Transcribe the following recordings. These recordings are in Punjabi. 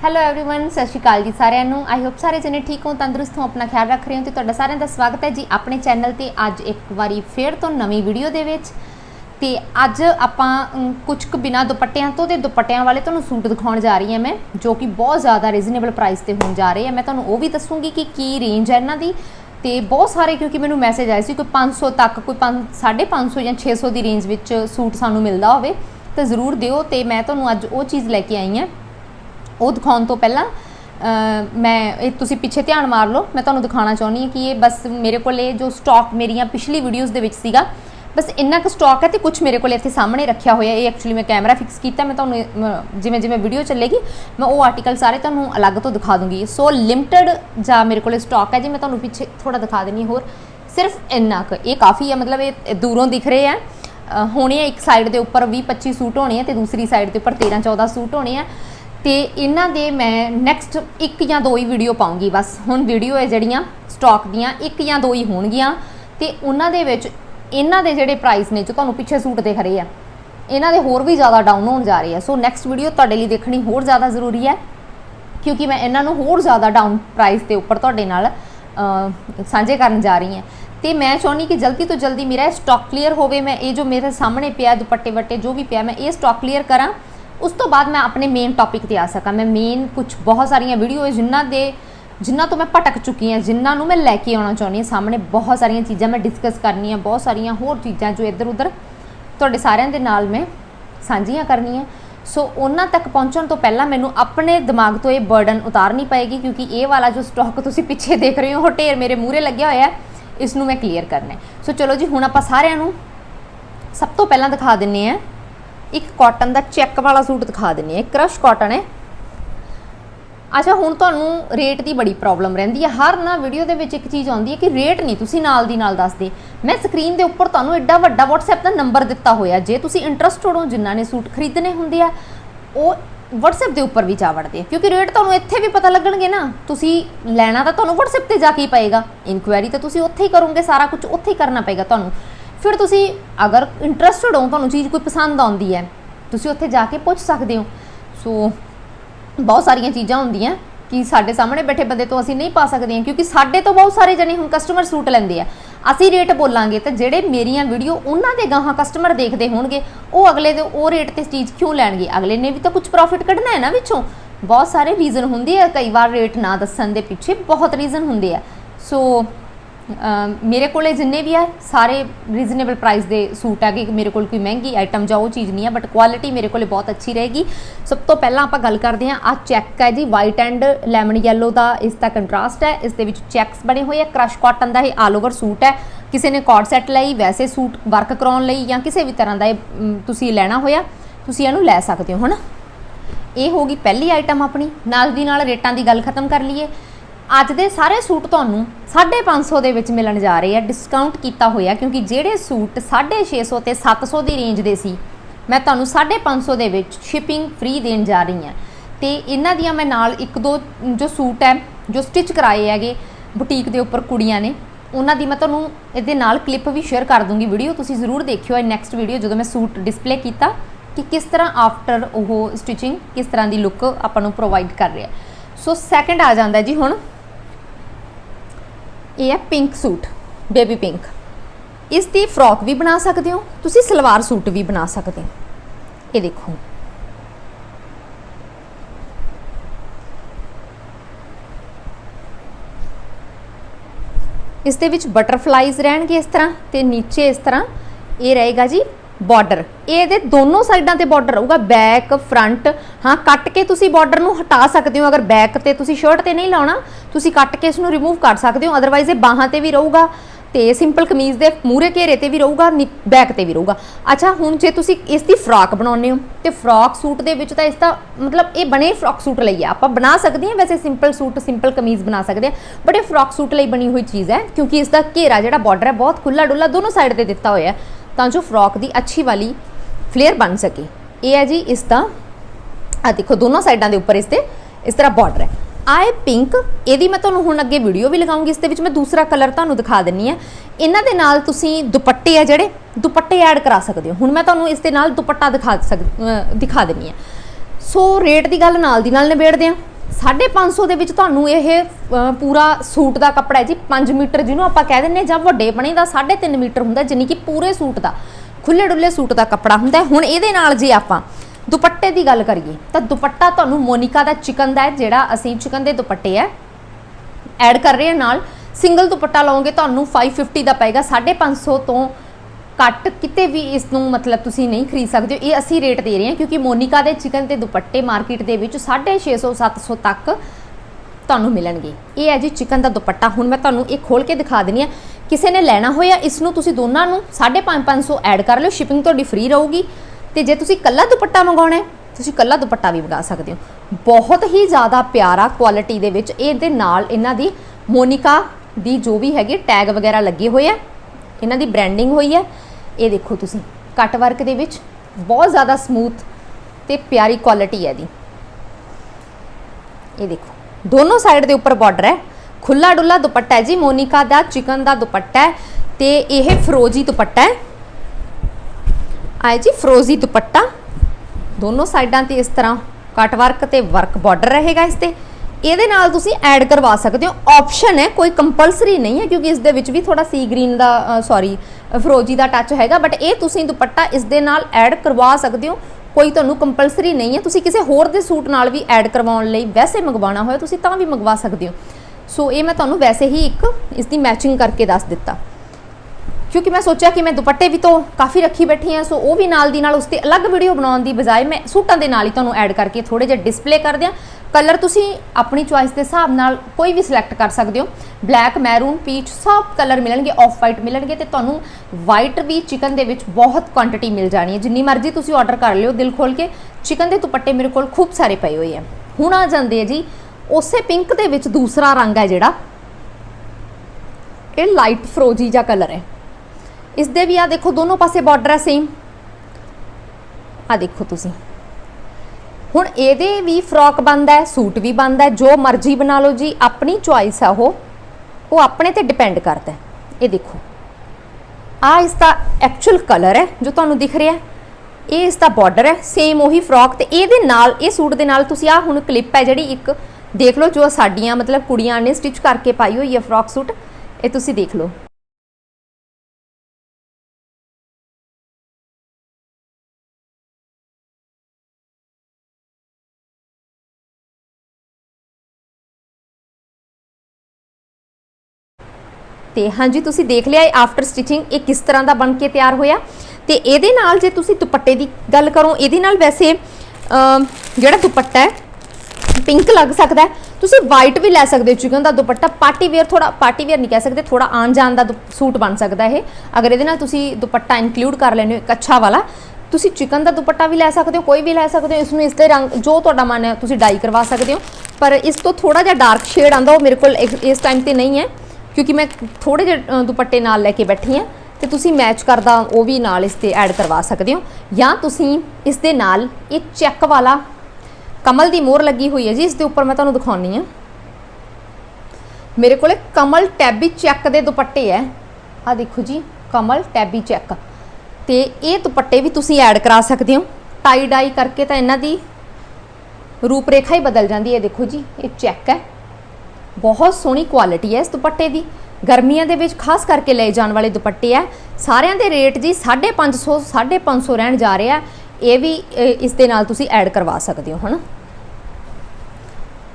ਹੈਲੋ एवरीवन ਸਤਿ ਸ਼੍ਰੀ ਅਕਾਲ ਜੀ ਸਾਰਿਆਂ ਨੂੰ ਆਈ ਹੋਪ ਸਾਰੇ ਜਣੇ ਠੀਕ ਹੋ ਤੰਦਰੁਸਤ ਹੋ ਆਪਣਾ ਖਿਆਲ ਰੱਖ ਰਹੇ ਹੋ ਤੇ ਤੁਹਾਡਾ ਸਾਰਿਆਂ ਦਾ ਸਵਾਗਤ ਹੈ ਜੀ ਆਪਣੇ ਚੈਨਲ ਤੇ ਅੱਜ ਇੱਕ ਵਾਰੀ ਫੇਰ ਤੋਂ ਨਵੀਂ ਵੀਡੀਓ ਦੇ ਵਿੱਚ ਤੇ ਅੱਜ ਆਪਾਂ ਅਮ, ਕੁਝ ਕੁ ਬਿਨਾ ਦੁਪੱਟਿਆਂ ਤੋਂ ਤੇ ਦੁਪੱਟਿਆਂ ਵਾਲੇ ਤੁਹਾਨੂੰ ਸੂਟ ਦਿਖਾਉਣ ਜਾ ਰਹੀ ਹਾਂ ਮੈਂ ਜੋ ਕਿ ਬਹੁਤ ਜ਼ਿਆਦਾ ਰੀਜ਼ਨੇਬਲ ਪ੍ਰਾਈਸ ਤੇ ਹੋਣ ਜਾ ਰਹੇ ਆ ਮੈਂ ਤੁਹਾਨੂੰ ਉਹ ਵੀ ਦੱਸੂਗੀ ਕਿ ਕੀ ਰੇਂਜ ਹੈ ਇਹਨਾਂ ਦੀ ਤੇ ਬਹੁਤ ਸਾਰੇ ਕਿਉਂਕਿ ਮੈਨੂੰ ਮੈਸੇਜ ਆਏ ਸੀ ਕੋਈ 500 ਤੱਕ ਕੋਈ 5 550 ਜਾਂ 600 ਦੀ ਰੇਂਜ ਵਿੱਚ ਸੂਟ ਸਾਨੂੰ ਮਿਲਦਾ ਹੋਵੇ ਤਾਂ ਜ਼ਰੂਰ ਦਿਓ ਤੇ ਮੈਂ ਤੁਹਾਨੂੰ ਅੱਜ ਉਹ ਚੀਜ਼ ਲੈ ਕੇ ਆਈ ਹਾਂ ਉਹ ਦਿਖਾਉਣ ਤੋਂ ਪਹਿਲਾਂ ਮੈਂ ਇਹ ਤੁਸੀਂ ਪਿੱਛੇ ਧਿਆਨ ਮਾਰ ਲਓ, ਮੈਂ ਤੁਹਾਨੂੰ ਦਿਖਾਉਣਾ ਚਾਹੁੰਦੀ ਹਾਂ ਕਿ ਇਹ ਬਸ ਮੇਰੇ ਕੋਲ ਇਹ ਜੋ ਸਟਾਕ ਮੇਰੀਆਂ ਪਿਛਲੀ ਵੀਡੀਓਜ਼ ਦੇ ਵਿੱਚ ਸੀਗਾ, ਬਸ ਇੰਨਾ ਕੁ ਸਟਾਕ ਹੈ ਤੇ ਕੁਝ ਮੇਰੇ ਕੋਲ ਇੱਥੇ ਸਾਹਮਣੇ ਰੱਖਿਆ ਹੋਇਆ, ਇਹ ਐਕਚੁਅਲੀ ਮੈਂ ਕੈਮਰਾ ਫਿਕਸ ਕੀਤਾ, ਮੈਂ ਤੁਹਾਨੂੰ ਜਿਵੇਂ ਜਿਵੇਂ ਵੀਡੀਓ ਚੱਲੇਗੀ, ਮੈਂ ਉਹ ਆਰਟੀਕਲ ਸਾਰੇ ਤੁਹਾਨੂੰ ਅਲੱਗ ਤੋਂ ਦਿਖਾ ਦੂੰਗੀ। ਸੋ ਲਿਮਟਿਡ ਜਾਂ ਮੇਰੇ ਕੋਲ ਸਟਾਕ ਹੈ ਜੀ, ਮੈਂ ਤੁਹਾਨੂੰ ਪਿੱਛੇ ਥੋੜਾ ਦਿਖਾ ਦੇਣੀ ਹੋਰ, ਸਿਰਫ ਇੰਨਾ ਕੁ, ਇਹ ਕਾਫੀ ਹੈ, ਮਤਲਬ ਇਹ ਦੂਰੋਂ ਦਿਖ ਰਹੇ ਆ। ਹੋਣੇ ਆ ਇੱਕ ਸਾਈਡ ਦੇ ਉੱਪਰ 20 25 ਸੂਟ ਹੋਣੇ ਆ ਤੇ ਦੂਸਰੀ ਸਾਈਡ ਦੇ ਉੱਪਰ 13 14 ਸੂਟ ਹੋਣੇ ਆ। ਤੇ ਇਹਨਾਂ ਦੇ ਮੈਂ ਨੈਕਸਟ ਇੱਕ ਜਾਂ ਦੋ ਹੀ ਵੀਡੀਓ ਪਾਉਂਗੀ ਬਸ। ਹੁਣ ਵੀਡੀਓ ਹੈ ਜਿਹੜੀਆਂ ਸਟਾਕ ਦੀਆਂ ਇੱਕ ਜਾਂ ਦੋ ਹੀ ਹੋਣਗੀਆਂ ਤੇ ਉਹਨਾਂ ਦੇ ਵਿੱਚ ਇਹਨਾਂ ਦੇ ਜਿਹੜੇ ਪ੍ਰਾਈਸ ਨੇ ਜੋ ਤੁਹਾਨੂੰ ਪਿੱਛੇ ਸੂਟ ਦਿਖ ਰਹੇ ਆ, ਇਹਨਾਂ ਦੇ ਹੋਰ ਵੀ ਜ਼ਿਆਦਾ ਡਾਊਨ ਹੋਣ ਜਾ ਰਹੇ ਆ। ਸੋ ਨੈਕਸਟ ਵੀਡੀਓ ਤੁਹਾਡੇ ਲਈ ਦੇਖਣੀ ਹੋਰ ਜ਼ਿਆਦਾ ਜ਼ਰੂਰੀ ਹੈ, ਕਿਉਂਕਿ ਮੈਂ ਇਹਨਾਂ ਨੂੰ ਹੋਰ ਜ਼ਿਆਦਾ ਡਾਊਨ ਪ੍ਰਾਈਸ ਦੇ ਉੱਪਰ ਤੁਹਾਡੇ ਨਾਲ ਸਾਂਝੇ ਕਰਨ ਜਾ ਰਹੀ ਹਾਂ। ਤੇ ਮੈਂ ਚਾਹੁੰਦੀ ਕਿ ਜਲਦੀ ਤੋਂ ਜਲਦੀ ਮੇਰਾ ਇਹ ਸਟਾਕ ਕਲੀਅਰ ਹੋਵੇ, ਮੈਂ ਇਹ ਜੋ ਮੇਰੇ ਸਾਹਮਣੇ ਪਿਆ ਦੁਪੱਟੇ ਵੱਟੇ ਜੋ ਵੀ ਪਿਆ, ਮੈਂ ਇਹ ਸਟਾਕ ਕਲੀਅਰ ਕਰਾਂ ਉਸ ਤੋਂ ਬਾਅਦ ਮੈਂ ਆਪਣੇ ਮੇਨ ਟੌਪਿਕ ਤੇ ਆ ਸਕਾਂ। ਮੈਂ ਮੇਨ ਕੁਝ ਬਹੁਤ ਸਾਰੀਆਂ ਵੀਡੀਓ ਜਿਨ੍ਹਾਂ ਦੇ ਜਿਨ੍ਹਾਂ ਤੋਂ ਮੈਂ ਭਟਕ ਚੁੱਕੀ ਹਾਂ, ਜਿਨ੍ਹਾਂ ਨੂੰ ਮੈਂ ਲੈ ਕੇ ਆਉਣਾ ਚਾਹੁੰਦੀ ਹਾਂ। ਸਾਹਮਣੇ ਬਹੁਤ ਸਾਰੀਆਂ ਚੀਜ਼ਾਂ ਮੈਂ ਡਿਸਕਸ ਕਰਨੀਆਂ, ਬਹੁਤ ਸਾਰੀਆਂ ਹੋਰ ਚੀਜ਼ਾਂ ਜੋ ਇੱਧਰ ਉੱਧਰ ਤੁਹਾਡੇ ਸਾਰਿਆਂ ਦੇ ਨਾਲ ਮੈਂ ਸਾਂਝੀਆਂ ਕਰਨੀਆਂ। ਸੋ ਉਹਨਾਂ ਤੱਕ ਪਹੁੰਚਣ ਤੋਂ ਪਹਿਲਾਂ ਮੈਨੂੰ ਆਪਣੇ ਦਿਮਾਗ ਤੋਂ ਇਹ ਬਰਡਨ ਉਤਾਰਨੀ ਪਏਗੀ ਕਿਉਂਕਿ ਇਹ ਵਾਲਾ ਜੋ ਸਟਾਕ ਤੁਸੀਂ ਪਿੱਛੇ ਦੇਖ ਰਹੇ ਹੋ, ਉਹ ਢੇਰ ਮੇਰੇ ਮੂਹਰੇ ਲੱਗਿਆ ਹੋਇਆ ਹੈ। ਇਸ ਨੂੰ ਮੈਂ ਕਲੀਅਰ ਕਰਨਾ ਹੈ। ਸੋ ਚਲੋ ਜੀ, ਹੁਣ ਆਪਾਂ ਸਾਰਿਆਂ ਨੂੰ ਸਭ ਤੋਂ ਪਹਿਲਾਂ ਦਿਖਾ ਦਿੰਨੇ ਆ ਇੱਕ ਕਾਟਨ ਦਾ ਚੈੱਕ ਵਾਲਾ ਸੂਟ ਦਿਖਾ ਦਿੰਨੇ ਆ ਕ੍ਰਸ਼ ਕਾਟਨ ਹੈ। ਅੱਛਾ, ਹੁਣ ਤੁਹਾਨੂੰ ਰੇਟ ਦੀ ਬੜੀ ਪ੍ਰੋਬਲਮ ਰਹਿੰਦੀ ਹੈ ਹਰ ਨਾ ਵੀਡੀਓ ਦੇ ਵਿੱਚ ਇੱਕ ਚੀਜ਼ ਆਉਂਦੀ ਹੈ ਕਿ ਰੇਟ ਨਹੀਂ, ਤੁਸੀਂ ਨਾਲ ਦੀ ਨਾਲ ਦੱਸਦੇ। ਮੈਂ ਸਕਰੀਨ ਦੇ ਉੱਪਰ ਤੁਹਾਨੂੰ ਐਡਾ ਵੱਡਾ WhatsApp ਦਾ ਨੰਬਰ ਦਿੱਤਾ ਹੋਇਆ। ਜੇ ਤੁਸੀਂ ਇੰਟਰਸਟਡ ਹੋ ਜਿਨ੍ਹਾਂ ਨੇ ਸੂਟ ਖਰੀਦਣੇ ਹੁੰਦੇ ਆ, ਉਹ WhatsApp ਦੇ ਉੱਪਰ ਵੀ ਜਾ ਵੜਦੇ ਕਿਉਂਕਿ ਰੇਟ ਤੁਹਾਨੂੰ ਇੱਥੇ ਵੀ ਪਤਾ ਲੱਗਣਗੇ ਨਾ। ਤੁਸੀਂ ਲੈਣਾ ਤਾਂ ਤੁਹਾਨੂੰ WhatsApp ਤੇ ਜਾ ਕੇ ਹੀ ਪਏਗਾ। ਇਨਕੁਆਇਰੀ ਤਾਂ ਤੁਸੀਂ ਉੱਥੇ ਹੀ ਕਰੋਗੇ, ਸਾਰਾ ਕੁਝ ਉੱਥੇ ਹੀ ਕਰਨਾ ਪਏਗਾ ਤੁਹਾਨੂੰ। ਫਿਰ ਤੁਸੀਂ ਅਗਰ ਇੰਟਰਸਟਡ ਹੋ, ਤੁਹਾਨੂੰ ਚੀਜ਼ ਕੋਈ ਪਸੰਦ ਆਉਂਦੀ ਹੈ, ਤੁਸੀਂ ਉੱਥੇ ਜਾ ਕੇ ਪੁੱਛ ਸਕਦੇ ਹੋ। ਸੋ ਬਹੁਤ ਸਾਰੀਆਂ ਚੀਜ਼ਾਂ ਹੁੰਦੀਆਂ ਕਿ ਸਾਡੇ ਸਾਹਮਣੇ ਬੈਠੇ ਬੰਦੇ ਤੋਂ ਅਸੀਂ ਨਹੀਂ ਪਾ ਸਕਦੇ ਹਾਂ, ਕਿਉਂਕਿ ਸਾਡੇ ਤੋਂ ਬਹੁਤ ਸਾਰੇ ਜਣੇ ਹੁਣ ਕਸਟਮਰ ਸੂਟ ਲੈਂਦੇ ਆ। ਅਸੀਂ ਰੇਟ ਬੋਲਾਂਗੇ ਤਾਂ ਜਿਹੜੇ ਮੇਰੀਆਂ ਵੀਡੀਓ ਉਹਨਾਂ ਦੇ ਗਾਹਾਂ ਕਸਟਮਰ ਦੇਖਦੇ ਹੋਣਗੇ, ਉਹ ਅਗਲੇ ਦੇ, ਉਹ ਰੇਟ ਤੇ ਚੀਜ਼ ਕਿਉਂ ਲੈਣਗੇ? ਅਗਲੇ ਨੇ ਵੀ ਤਾਂ ਕੁਝ ਪ੍ਰੋਫਿਟ ਕੱਢਣਾ ਹੈ ਨਾ ਵਿੱਚੋਂ। ਬਹੁਤ ਸਾਰੇ ਰੀਜ਼ਨ ਹੁੰਦੇ ਆ, ਕਈ ਵਾਰ ਰੇਟ ਨਾ ਦੱਸਣ ਦੇ ਪਿੱਛੇ ਬਹੁਤ ਰੀਜ਼ਨ ਹੁੰਦੇ ਆ। ਸੋ ਮੇਰੇ ਕੋਲੇ ਜਿੰਨੇ ਵੀ ਆ, ਸਾਰੇ ਰੀਜ਼ਨੇਬਲ ਪ੍ਰਾਈਸ ਦੇ ਸੂਟ ਹੈਗੇ। ਮੇਰੇ ਕੋਲ ਕੋਈ ਮਹਿੰਗੀ ਆਈਟਮ ਜਾਂ ਉਹ ਚੀਜ਼ ਨਹੀਂ ਹੈ ਬਟ ਕੁਆਲਿਟੀ ਮੇਰੇ ਕੋਲੇ ਬਹੁਤ ਅੱਛੀ ਰਹੇਗੀ। ਸਭ ਤੋਂ ਪਹਿਲਾਂ ਆਪਾਂ ਗੱਲ ਕਰਦੇ ਹਾਂ ਆ ਚੈੱਕ ਹੈ ਜੀ ਵਾਈਟ ਐਂਡ ਲੈਮਨ ਯੈਲੋ ਦਾ ਇਸ ਦਾ ਕੰਟਰਾਸਟ ਹੈ। ਇਸ ਦੇ ਵਿੱਚ ਚੈਕਸ ਬਣੇ ਹੋਏ ਆ ਕ੍ਰਸ਼ ਕਾਟਨ ਦਾ ਇਹ ਆਲ ਓਵਰ ਸੂਟ ਹੈ। ਕਿਸੇ ਨੇ ਕੋਡ ਸੈੱਟ ਲਈ, ਵੈਸੇ ਸੂਟ ਵਰਕ ਕਰਾਉਣ ਲਈ ਜਾਂ ਕਿਸੇ ਵੀ ਤਰ੍ਹਾਂ ਦਾ ਇਹ ਤੁਸੀਂ ਲੈਣਾ ਹੋਇਆ, ਤੁਸੀਂ ਇਹਨੂੰ ਲੈ ਸਕਦੇ ਹੋ, ਹਨਾ? ਇਹ ਹੋਗੀ ਪਹਿਲੀ ਆਈਟਮ ਆਪਣੀ। ਨਾਲ ਦੀ ਨਾਲ ਰੇਟਾਂ ਦੀ ਗੱਲ ਖਤਮ ਕਰ ਲਈਏ। ਅੱਜ ਦੇ ਸਾਰੇ ਸੂਟ ਤੁਹਾਨੂੰ 550 ਦੇ ਵਿੱਚ ਮਿਲਣ ਜਾ ਰਹੇ ਆ। ਡਿਸਕਾਊਂਟ ਕੀਤਾ ਹੋਇਆ, ਕਿਉਂਕਿ ਜਿਹੜੇ ਸੂਟ 650 ਤੇ 700 ਦੀ ਰੇਂਜ ਦੇ ਸੀ, ਮੈਂ ਤੁਹਾਨੂੰ 550 ਦੇ ਵਿੱਚ ਸ਼ਿਪਿੰਗ ਫ੍ਰੀ ਦੇਣ ਜਾ ਰਹੀ ਹਾਂ ਤੇ ਇਹਨਾਂ ਦੀਆਂ ਮੈਂ ਨਾਲ ਇੱਕ ਦੋ ਜੋ ਸੂਟ ਹੈ, ਜੋ ਸਟਿਚ ਕਰਾਏ ਹੈਗੇ ਬੁਟੀਕ ਦੇ ਉੱਪਰ ਕੁੜੀਆਂ ਨੇ, ਉਹਨਾਂ ਦੀ ਮੈਂ ਤੁਹਾਨੂੰ ਇਹਦੇ ਨਾਲ ਕਲਿੱਪ ਵੀ ਸ਼ੇਅਰ ਕਰ ਦੂੰਗੀ ਵੀਡੀਓ ਤੁਸੀਂ ਜ਼ਰੂਰ ਦੇਖਿਓ ਇਹ ਨੈਕਸਟ ਵੀਡੀਓ ਜਦੋਂ ਮੈਂ ਸੂਟ ਡਿਸਪਲੇ ਕੀਤਾ ਕਿ ਕਿਸ ਤਰ੍ਹਾਂ ਆਫਟਰ ਉਹ ਸਟਿਚਿੰਗ ਕਿਸ ਤਰ੍ਹਾਂ ਦੀ ਲੁੱਕ ਆਪਾਂ ਨੂੰ ਪ੍ਰੋਵਾਈਡ ਕਰ ਰਿਹਾ। ਸੋ ਸੈਕੰਡ ਆ ਜਾਂਦਾ ਜੀ ਹੁਣ ਇਹ ਹੈ ਪਿੰਕ ਸੂਟ ਬੇਬੀ ਪਿੰਕ ਇਸ ਦੀ ਫਰੋਕ ਵੀ ਬਣਾ ਸਕਦੇ ਹੋ, ਤੁਸੀਂ ਸਲਵਾਰ ਸੂਟ ਵੀ ਬਣਾ ਸਕਦੇ ਹੋ। ਇਹ ਦੇਖੋ। ਇਸ ਦੇ ਵਿੱਚ ਬਟਰਫਲਾਈਜ਼ ਰਹਿਣਗੇ ਇਸ ਤਰ੍ਹਾਂ ਤੇ ਨੀਚੇ ਇਸ ਤਰ੍ਹਾਂ। ਇਹ ਰਹੇਗਾ ਜੀ ਬਾਰਡਰ ਇਹਦੇ ਦੋਨੋਂ ਸਾਈਡਾਂ ਤੇ ਬਾਰਡਰ ਰਹੂਗਾ ਬੈਕ ਫਰੰਟ ਹਾਂ, ਕੱਟ ਕੇ ਤੁਸੀਂ ਬਾਰਡਰ ਨੂੰ ਹਟਾ ਸਕਦੇ ਹੋ। ਅਗਰ ਬੈਕ ਤੇ ਤੁਸੀਂ ਸ਼ਰਟ ਤੇ ਨਹੀਂ ਲਾਉਣਾ, ਤੁਸੀਂ ਕੱਟ ਕੇ ਇਸ ਨੂੰ ਰਿਮੂਵ ਕਰ ਸਕਦੇ ਹੋ। ਅਦਰਵਾਈਜ਼ ਇਹ ਬਾਹਾਂ ਤੇ ਵੀ ਰਹੂਗਾ ਤੇ ਸਿੰਪਲ ਕਮੀਜ਼ ਦੇ ਮੂਰੇ ਘੇਰੇ ਤੇ ਵੀ ਰਹੂਗਾ ਬੈਕ ਤੇ ਵੀ ਰਹੂਗਾ। ਅੱਛਾ, ਹੁਣ ਜੇ ਤੁਸੀਂ ਇਸ ਦੀ ਫਰਾਕ ਬਣਾਉਂਦੇ ਹੋ, ਤੇ ਫਰਾਕ ਸੂਟ ਦੇ ਵਿੱਚ ਤਾਂ ਇਸ ਦਾ ਮਤਲਬ ਇਹ ਬਣੇ ਫਰਾਕ ਸੂਟ ਲਈ ਆ ਆਪਾਂ ਬਣਾ ਸਕਦੇ ਹਾਂ, ਵੈਸੇ ਸਿੰਪਲ ਸੂਟ ਸਿੰਪਲ ਕਮੀਜ਼ ਬਣਾ ਸਕਦੇ ਹਾਂ ਬਟ ਇਹ ਫਰਾਕ ਸੂਟ ਲਈ ਬਣੀ ਹੋਈ ਚੀਜ਼ ਹੈ, ਕਿਉਂਕਿ ਇਸ ਦਾ ਘੇਰਾ ਜਿਹੜਾ ਬਾਰਡਰ ਹੈ, ਬਹੁਤ ਖੁੱਲਾ ਡੁੱਲਾ ਦੋਨੋਂ ਸਾਈਡ ਤੇ ਦਿੱਤਾ ਹੋਇਆ ਹੈ। ਤਾਂ ਜੋ ਫਰੋਕ ਦੀ ਅੱਛੀ ਵਾਲੀ ਫਲੇਅਰ ਬਣ ਸਕੇ। ਇਹ ਹੈ ਜੀ ਇਸ ਦਾ ਆ ਦੇਖੋ ਦੋਨੋਂ ਸਾਈਡਾਂ ਦੇ ਉੱਪਰ ਇਸ ਤੇ ਇਸ ਤਰ੍ਹਾਂ ਬਾਰਡਰ ਹੈ। ਆਏ ਪਿੰਕ ਇਹਦੀ ਮੈਂ ਤੁਹਾਨੂੰ ਹੁਣ ਅੱਗੇ ਵੀਡੀਓ ਵੀ ਲਗਾਉਂਗੀ, ਇਸ ਦੇ ਵਿੱਚ ਮੈਂ ਦੂਸਰਾ ਕਲਰ ਤੁਹਾਨੂੰ ਦਿਖਾ ਦਿੰਨੀ ਆ ਇਹਨਾਂ ਦੇ ਨਾਲ ਤੁਸੀਂ ਦੁਪੱਟੇ ਆ ਜਿਹੜੇ, ਦੁਪੱਟੇ ਐਡ ਕਰਾ ਸਕਦੇ ਹੋ। ਹੁਣ ਮੈਂ ਤੁਹਾਨੂੰ ਇਸ ਦੇ ਨਾਲ ਦੁਪੱਟਾ ਦਿਖਾ ਸਕ ਦਿਖਾ ਦਿੰਨੀ ਆ ਸੋ ਰੇਟ ਦੀ ਗੱਲ ਨਾਲ ਦੀ ਨਾਲ ਨਿਬੇੜਦੇ ਆ 550 ਦੇ ਵਿੱਚ ਤੁਹਾਨੂੰ ਇਹ ਪੂਰਾ ਸੂਟ ਦਾ ਕੱਪੜਾ ਹੈ ਜੀ 5 ਮੀਟਰ ਜਿਹਨੂੰ ਆਪਾਂ ਕਹਿ ਦਿੰਨੇ ਜਾਂ ਵੱਡੇ ਬਣੇ ਦਾ 3.5 ਮੀਟਰ ਹੁੰਦਾ ਜਿੰਨੀ ਕਿ ਪੂਰੇ ਸੂਟ ਦਾ ਖੁੱਲੇ ਡੁੱਲੇ ਸੂਟ ਦਾ ਕੱਪੜਾ ਹੁੰਦਾ ਹੁਣ ਇਹਦੇ ਨਾਲ ਜੇ ਆਪਾਂ ਦੁਪੱਟੇ ਦੀ ਗੱਲ ਕਰੀਏ, ਤਾਂ ਦੁਪੱਟਾ ਤੁਹਾਨੂੰ ਮੋਨਿਕਾ ਦਾ ਚਿਕਨ ਦਾ ਹੈ, ਜਿਹੜਾ ਅਸੀਂ ਚਿਕਨ ਦੇ ਦੁਪੱਟੇ ਹੈ, ਐਡ ਕਰ ਰਹੇ ਹਾਂ ਨਾਲ। ਸਿੰਗਲ ਦੁਪੱਟਾ ਲਓਗੇ, ਤੁਹਾਨੂੰ 550 ਦਾ ਪਏਗਾ 550 ਤੋਂ ਘੱਟ ਕਿਤੇ ਵੀ ਇਸ ਨੂੰ ਮਤਲਬ ਤੁਸੀਂ ਨਹੀਂ ਖਰੀਦ ਸਕਦੇ ਹੋ ਇਹ ਅਸੀਂ ਰੇਟ ਦੇ ਰਹੇ ਹਾਂ ਕਿਉਂਕਿ ਮੋਨਿਕਾ ਦੇ ਚਿਕਨ ਤੇ ਦੁਪੱਟੇ ਮਾਰਕੀਟ ਦੇ ਵਿੱਚ 650 700 ਤੱਕ ਤੁਹਾਨੂੰ ਮਿਲਣਗੇ। ਇਹ ਹੈ ਜੀ ਚਿਕਨ ਦਾ ਦੁਪੱਟਾ। ਹੁਣ ਮੈਂ ਤੁਹਾਨੂੰ ਇਹ ਖੋਲ ਕੇ ਦਿਖਾ ਦਿੰਨੀ ਆ ਕਿਸੇ ਨੇ ਲੈਣਾ ਹੋਇਆ ਇਸ ਨੂੰ ਤੁਸੀਂ ਦੋਨਾਂ ਨੂੰ 550 ਐਡ ਕਰ ਲਿਓ। ਸ਼ਿਪਿੰਗ ਤੁਹਾਡੀ ਫ੍ਰੀ ਰਹੂਗੀ। ਤੇ ਜੇ ਤੁਸੀਂ ਕੱਲਾ ਦੁਪੱਟਾ ਮੰਗਾਉਣਾ ਹੈ, ਤੁਸੀਂ ਕੱਲਾ ਦੁਪੱਟਾ ਵੀ ਮੰਗਾ ਸਕਦੇ ਹੋ। ਬਹੁਤ ਹੀ ਜ਼ਿਆਦਾ ਪਿਆਰਾ ਕੁਆਲਿਟੀ ਦੇ ਵਿੱਚ ਇਹਦੇ ਨਾਲ ਇਹਨਾਂ ਦੀ ਮੋਨਿਕਾ ਦੀ ਜੋ ਵੀ ਹੈਗੀ ਟੈਗ ਵਗੈਰਾ ਲੱਗੇ ਹੋਏ ਆ। ਇਹਨਾਂ ਦੀ ਬ੍ਰਾਂਡਿੰਗ ਹੋਈ ਹੈ। ਇਹ ਦੇਖੋ ਤੁਸੀਂ ਕੱਟ ਵਰਕ ਦੇ ਵਿੱਚ ਬਹੁਤ ਜ਼ਿਆਦਾ ਸਮੂਥ ਤੇ ਪਿਆਰੀ ਕੁਆਲਿਟੀ ਹੈ ਦੀ ਇਹ ਦੇਖੋ, ਦੋਨੋਂ ਸਾਈਡ ਦੇ ਉੱਪਰ ਬਾਰਡਰ ਹੈ। ਖੁੱਲਾ ਡੁੱਲਾ ਦੁਪੱਟਾ ਹੈ ਜੀ, ਮੋਨਿਕਾ ਦਾ, ਚਿਕਨ ਦਾ ਦੁਪੱਟਾ ਹੈ ਤੇ ਇਹ ਫਰੋਜੀ ਦੁਪੱਟਾ ਹੈ। ਆਏ ਜੀ, ਫਰੋਜ਼ੀ ਦੁਪੱਟਾ। ਦੋਨੋਂ ਸਾਈਡਾਂ ਤੇ ਇਸ ਤਰ੍ਹਾਂ ਕੱਟ ਵਰਕ ਤੇ ਵਰਕ ਬਾਰਡਰ ਰਹੇਗਾ ਇਸ ਤੇ। ਇਹਦੇ ਨਾਲ ਤੁਸੀਂ ਐਡ ਕਰਵਾ ਸਕਦੇ ਹੋ। ਆਪਸ਼ਨ ਹੈ, ਕੋਈ ਕੰਪਲਸਰੀ ਨਹੀਂ ਹੈ, ਕਿਉਂਕਿ ਇਸ ਦੇ ਵਿੱਚ ਵੀ ਥੋੜਾ ਸੀ ਗ੍ਰੀਨ ਦਾ ਸੌਰੀ ਫਰੋਜੀ ਦਾ ਟੱਚ ਹੈਗਾ ਬਟ ਇਹ ਤੁਸੀਂ ਦੁਪੱਟਾ ਇਸ ਦੇ ਨਾਲ ਐਡ ਕਰਵਾ ਸਕਦੇ ਹੋ। ਕੋਈ ਤੁਹਾਨੂੰ ਕੰਪਲਸਰੀ ਨਹੀਂ ਹੈ। ਤੁਸੀਂ ਕਿਸੇ ਹੋਰ ਦੇ ਸੂਟ ਨਾਲ ਵੀ ਐਡ ਕਰਵਾਉਣ ਲਈ ਵੈਸੇ ਮੰਗਵਾਉਣਾ ਹੋਇਆ, ਤੁਸੀਂ ਤਾਂ ਵੀ ਮੰਗਵਾ ਸਕਦੇ ਹੋ। ਸੋ ਇਹ ਮੈਂ ਤੁਹਾਨੂੰ ਵੈਸੇ ਹੀ ਇੱਕ ਇਸ ਦੀ ਮੈਚਿੰਗ ਕਰਕੇ ਦੱਸ ਦਿੱਤਾ। ਕਿਉਂਕਿ ਮੈਂ ਸੋਚਿਆ ਕਿ ਮੈਂ ਦੁਪੱਟੇ ਵੀ ਤੋਂ ਕਾਫੀ ਰੱਖੀ ਬੈਠੀ ਹਾਂ, ਸੋ ਉਹ ਵੀ ਨਾਲ ਦੀ ਨਾਲ ਉਸ ਤੇ ਅਲੱਗ ਵੀਡੀਓ ਬਣਾਉਣ ਦੀ ਬਜਾਏ ਮੈਂ ਸੂਟਾਂ ਦੇ ਨਾਲ ਹੀ ਤੁਹਾਨੂੰ ਐਡ ਕਰਕੇ ਥੋੜੇ ਜਿਹਾ ਡਿਸਪਲੇ ਕਰ ਦਿਆਂ। ਕਲਰ ਤੁਸੀਂ ਆਪਣੀ ਚੁਆਇਸ ਦੇ ਹਿਸਾਬ ਨਾਲ ਕੋਈ ਵੀ ਸਿਲੈਕਟ ਕਰ ਸਕਦੇ ਹੋ। ਬਲੈਕ ਮੈਰੂਨ ਪੀਚ ਸਭ ਕਲਰ ਮਿਲਣਗੇ ਆਫ ਵਾਈਟ ਮਿਲਣਗੇ ਤੇ ਤੁਹਾਨੂੰ ਵਾਈਟ ਵੀ ਚਿਕਨ ਦੇ ਵਿੱਚ ਬਹੁਤ ਕੁਆਂਟੀਟੀ ਮਿਲ ਜਾਣੀ ਹੈ। ਜਿੰਨੀ ਮਰਜ਼ੀ ਤੁਸੀਂ ਆਰਡਰ ਕਰ ਲਿਓ ਦਿਲ ਖੋਲ ਕੇ ਚਿਕਨ ਦੇ ਦੁਪੱਟੇ ਮੇਰੇ ਕੋਲ ਖੂਬ ਸਾਰੇ ਪਏ ਹੋਏ ਆ। ਹੁਣ ਆ ਜਾਂਦੇ ਆ ਜੀ, ਉਸੇ ਪਿੰਕ ਦੇ ਵਿੱਚ ਦੂਸਰਾ ਰੰਗ ਹੈ ਜਿਹੜਾ। ਇਹ ਲਾਈਟ ਫਰੋਜੀ ਜਿਹਾ ਕਲਰ ਹੈ। ਇਸ ਦੇ ਵੀ ਆ ਦੇਖੋ, ਦੋਨੋਂ ਪਾਸੇ ਬਾਰਡਰ ਹੈ ਸੇਮ ਆ ਦੇਖੋ ਤੁਸੀਂ। ਹੁਣ ਇਹਦੇ ਵੀ ਫਰੋਕ ਬੰਦਾ ਹੈ, ਸੂਟ ਵੀ ਬੰਦਾ ਹੈ, ਜੋ ਮਰਜ਼ੀ ਬਣਾ ਲਓ ਜੀ, ਆਪਣੀ ਚੁਆਇਸ ਆ ਉਹ ਉਹ ਆਪਣੇ ਤੇ ਡਿਪੈਂਡ ਕਰਦਾ ਹੈ। ਇਹ ਦੇਖੋ। ਆ ਇਸ ਦਾ ਐਕਚੁਅਲ ਕਲਰ ਹੈ, ਜੋ ਤੁਹਾਨੂੰ ਦਿਖ ਰਿਹਾ ਹੈ। ਇਹ ਇਸ ਦਾ ਬਾਰਡਰ ਹੈ ਸੇਮ ਉਹੀ ਫਰੋਕ ਤੇ ਇਹਦੇ ਨਾਲ, ਇਹ ਸੂਟ ਦੇ ਨਾਲ ਤੁਸੀਂ ਆ ਹੁਣ ਕਲਿੱਪ ਹੈ ਜਿਹੜੀ ਇੱਕ, ਦੇਖ ਲਓ ਜੋ ਸਾਡੀਆਂ ਮਤਲਬ ਕੁੜੀਆਂ ਨੇ ਸਟਿਚ ਕਰਕੇ ਪਾਈ ਹੋਈ ਹੈ ਫਰੋਕ ਸੂਟ, ਇਹ ਤੁਸੀਂ ਦੇਖ ਲਓ। ਤੇ ਹਾਂਜੀ, ਤੁਸੀਂ ਦੇਖ ਲਿਆ ਇਹ ਆਫਟਰ ਸਟਿਚਿੰਗ ਇਹ ਕਿਸ ਤਰ੍ਹਾਂ ਦਾ ਬਣ ਕੇ ਤਿਆਰ ਹੋਇਆ? ਤੇ ਇਹਦੇ ਨਾਲ ਜੇ ਤੁਸੀਂ ਦੁਪੱਟੇ ਦੀ ਗੱਲ ਕਰੋ, ਇਹਦੇ ਨਾਲ ਵੈਸੇ ਜਿਹੜਾ ਦੁਪੱਟਾ ਹੈ ਪਿੰਕ ਲੱਗ ਸਕਦਾ ਤੁਸੀਂ ਵਾਈਟ ਵੀ ਲੈ ਸਕਦੇ ਹੋ ਚਿਕਨ ਦਾ ਦੁਪੱਟਾ ਪਾਰਟੀ ਵੇਅਰ ਥੋੜਾ ਪਾਰਟੀ ਵੇਅਰ ਨਹੀਂ ਕਹਿ ਸਕਦੇ ਥੋੜਾ ਆਣ ਜਾਣ ਦਾ ਦੁ- ਸੂਟ ਬਣ ਸਕਦਾ ਇਹ। ਅਗਰ ਇਹਦੇ ਨਾਲ ਤੁਸੀਂ ਦੁਪੱਟਾ ਇਨਕਲੂਡ ਕਰ ਲੈਂਦੇ ਹੋ, ਇੱਕ ਅੱਛਾ ਵਾਲਾ, ਤੁਸੀਂ ਚਿਕਨ ਦਾ ਦੁਪੱਟਾ ਵੀ ਲੈ ਸਕਦੇ ਹੋ, ਕੋਈ ਵੀ ਲੈ ਸਕਦੇ ਹੋ ਇਸ ਨੂੰ ਇਸ ਦੇ ਰੰਗ, ਜੋ ਤੁਹਾਡਾ ਮਨ ਹੈ, ਤੁਸੀਂ ਡਾਈ ਕਰਵਾ ਸਕਦੇ ਹੋ। ਪਰ ਇਸ ਤੋਂ ਥੋੜਾ ਜਿਹਾ ਡਾਰਕ ਸ਼ੇਡ ਆਂਦਾ ਉਹ ਮੇਰੇ ਕੋਲ ਇਸ ਟਾਈਮ ਤੇ ਨਹੀਂ ਹੈ। ਕਿਉਂਕਿ ਮੈਂ ਥੋੜੇ ਜਿਹੇ ਦੁਪੱਟੇ ਨਾਲ ਲੈ ਕੇ ਬੈਠੀ ਹਾਂ ਤੇ ਤੁਸੀਂ ਮੈਚ ਕਰਦਾ ਉਹ ਵੀ ਨਾਲ ਇਸ ਤੇ ਐਡ ਕਰਵਾ ਸਕਦੇ ਹੋ। ਜਾਂ ਤੁਸੀਂ ਇਸ ਦੇ ਨਾਲ ਇਹ ਚੈੱਕ ਵਾਲਾ ਕਮਲ ਦੀ ਮੋਹਰ ਲੱਗੀ ਹੋਈ ਹੈ ਜੀ, ਇਸ ਦੇ ਉੱਪਰ ਮੈਂ ਤੁਹਾਨੂੰ ਦਿਖਾਉਣੀ ਆ ਮੇਰੇ ਕੋਲੇ ਕਮਲ ਟੈਬੀ ਚੈੱਕ ਦੇ ਦੁਪੱਟੇ ਹੈ। ਆ ਦੇਖੋ ਜੀ, ਕਮਲ ਟੈਬੀ ਚੈੱਕ ਤੇ ਇਹ ਦੁਪੱਟੇ ਵੀ ਤੁਸੀਂ ਐਡ ਕਰਾ ਸਕਦੇ ਹੋ। ਟਾਈ ਡਾਈ ਕਰਕੇ ਤਾਂ ਇਹਨਾਂ ਦੀ ਰੂਪਰੇਖਾ ਹੀ ਬਦਲ ਜਾਂਦੀ ਹੈ। ਦੇਖੋ ਜੀ, ਇਹ ਚੈੱਕ ਹੈ। ਬਹੁਤ ਸੋਹਣੀ ਕੁਆਲਿਟੀ ਹੈ ਇਸ ਦੁਪੱਟੇ ਦੀ। ਗਰਮੀਆਂ ਦੇ ਵਿੱਚ ਖਾਸ ਕਰਕੇ ਲਏ ਜਾਣ ਵਾਲੇ ਦੁਪੱਟੇ ਆ ਸਾਰਿਆਂ ਦੇ ਰੇਟ ਜੀ 550 550 ਰਹਿਣ ਜਾ ਰਿਹਾ ਇਹ ਵੀ ਇਸ ਦੇ ਨਾਲ ਤੁਸੀਂ ਐਡ ਕਰਵਾ ਸਕਦੇ ਹੋ ਹਨਾ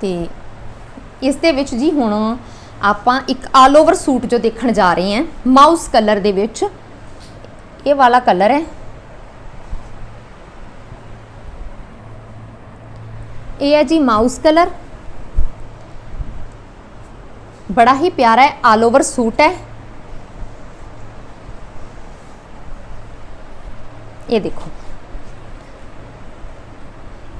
ਤੇ ਇਸ ਦੇ ਵਿੱਚ ਜੀ ਹੁਣ ਆਪਾਂ ਇੱਕ ਆਲ ਓਵਰ ਸੂਟ ਜੋ ਦੇਖਣ ਜਾ ਰਹੇ ਹਾਂ ਮਾਊਸ ਕਲਰ ਦੇ ਵਿੱਚ। ਇਹ ਵਾਲਾ ਕਲਰ ਹੈ। ਇਹ ਹੈ ਜੀ ਮਾਊਸ ਕਲਰ ਬੜਾ ਹੀ ਪਿਆਰਾ ਹੈ ਆਲ ਓਵਰ ਸੂਟ ਹੈ। ਇਹ ਦੇਖੋ।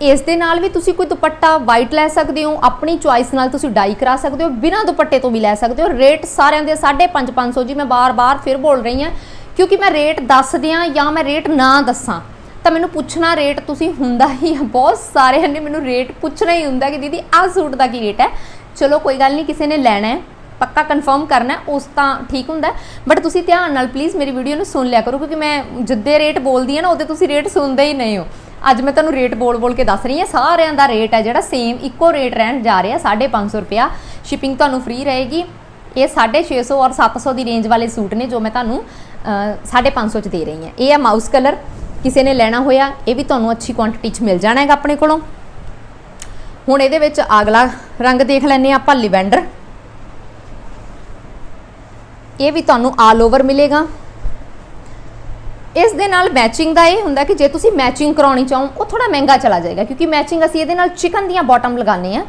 ਇਸ ਦੇ ਨਾਲ ਵੀ ਤੁਸੀਂ ਕੋਈ ਦੁਪੱਟਾ ਵਾਈਟ ਲੈ ਸਕਦੇ ਹੋ, ਆਪਣੀ ਚੁਆਇਸ ਨਾਲ ਤੁਸੀਂ ਡਾਈ ਕਰਾ ਸਕਦੇ ਹੋ, ਬਿਨਾਂ ਦੁਪੱਟੇ ਤੋਂ ਵੀ ਲੈ ਸਕਦੇ ਹੋ। ਰੇਟ ਸਾਰਿਆਂ ਦੇ 550 500 ਜੀ, ਮੈਂ ਬਾਰ-ਬਾਰ ਫਿਰ ਬੋਲ ਰਹੀ ਹਾਂ, ਕਿਉਂਕਿ ਮੈਂ ਰੇਟ ਦੱਸ ਦਿਆਂ ਜਾਂ ਮੈਂ ਰੇਟ ਨਾ ਦੱਸਾਂ, ਤਾਂ ਮੈਨੂੰ ਪੁੱਛਣਾ ਰੇਟ ਤੁਸੀਂ ਹੁੰਦਾ ਹੀ ਆ। ਬਹੁਤ ਸਾਰਿਆਂ ਨੇ ਮੈਨੂੰ ਰੇਟ ਪੁੱਛਣਾ ਹੀ ਹੁੰਦਾ ਕਿ ਦੀਦੀ ਆਹ ਸੂਟ ਦਾ ਕੀ ਰੇਟ ਹੈ? ਚਲੋ ਕੋਈ ਗੱਲ ਨਹੀਂ ਕਿਸੇ ਨੇ ਲੈਣਾ ਹੈ ਪੱਕਾ ਕਨਫਰਮ ਕਰਨਾ ਉਸ ਤਾਂ ਠੀਕ ਹੁੰਦਾ ਬਟ ਤੁਸੀਂ ਧਿਆਨ ਨਾਲ ਪਲੀਜ਼ ਮੇਰੀ ਵੀਡੀਓ ਨੂੰ ਸੁਣ ਲਿਆ ਕਰੋ ਕਿਉਂਕਿ ਮੈਂ ਜਿੱਦੇ ਰੇਟ ਬੋਲਦੀ ਹਾਂ ਨਾ ਉਹਦੇ ਤੁਸੀਂ ਰੇਟ ਸੁਣਦੇ ਹੀ ਨਹੀਂ ਹੋ। ਅੱਜ ਮੈਂ ਤੁਹਾਨੂੰ ਰੇਟ ਬੋਲ-ਬੋਲ ਕੇ ਦੱਸ ਰਹੀ ਹਾਂ ਸਾਰਿਆਂ ਦਾ ਰੇਟ ਹੈ ਜਿਹੜਾ ਸੇਮ ਇੱਕੋ ਰੇਟ ਰਹਿਣ ਜਾ ਰਿਹਾ 550 ਰੁਪਿਆ ਸ਼ਿਪਿੰਗ ਤੁਹਾਨੂੰ ਫ੍ਰੀ ਰਹੇਗੀ। ਇਹ 650 ਔਰ 700 ਦੀ ਰੇਂਜ ਵਾਲੇ ਸੂਟ ਨੇ ਜੋ ਮੈਂ ਤੁਹਾਨੂੰ ਅਹ, 550 ਚ ਦੇ ਰਹੀ ਹਾਂ। ਇਹ ਹੈ ਮਾਊਸ ਕਲਰ ਕਿਸੇ ਨੇ ਲੈਣਾ ਹੋਇਆ ਇਹ ਵੀ ਤੁਹਾਨੂੰ ਅੱਛੀ ਕੁਆਂਟੀਟੀ ਚ ਮਿਲ ਜਾਣਾ ਹੈਗਾ ਆਪਣੇ ਕੋਲੋਂ। ਹੁਣ ਇਹਦੇ ਵਿੱਚ ਅਗਲਾ ਰੰਗ ਦੇਖ ਲੈਂਦੇ ਹਾਂ ਆਪਾਂ, ਲਿਵੈਂਡਰ। ਇਹ ਵੀ ਤੁਹਾਨੂੰ ਆਲ ਓਵਰ ਮਿਲੇਗਾ। ਇਸ ਦੇ ਨਾਲ ਮੈਚਿੰਗ ਦਾ ਇਹ ਹੁੰਦਾ ਕਿ ਜੇ ਤੁਸੀਂ ਮੈਚਿੰਗ ਕਰਾਉਣੀ ਚਾਹੋ, ਉਹ ਥੋੜਾ ਮਹਿੰਗਾ ਚਲਾ ਜਾਏਗਾ, ਕਿਉਂਕਿ ਮੈਚਿੰਗ ਅਸੀਂ ਇਹਦੇ ਨਾਲ ਚਿਕਨ ਦੀਆਂ ਬਾਟਮ ਲਗਾਉਂਦੇ ਆ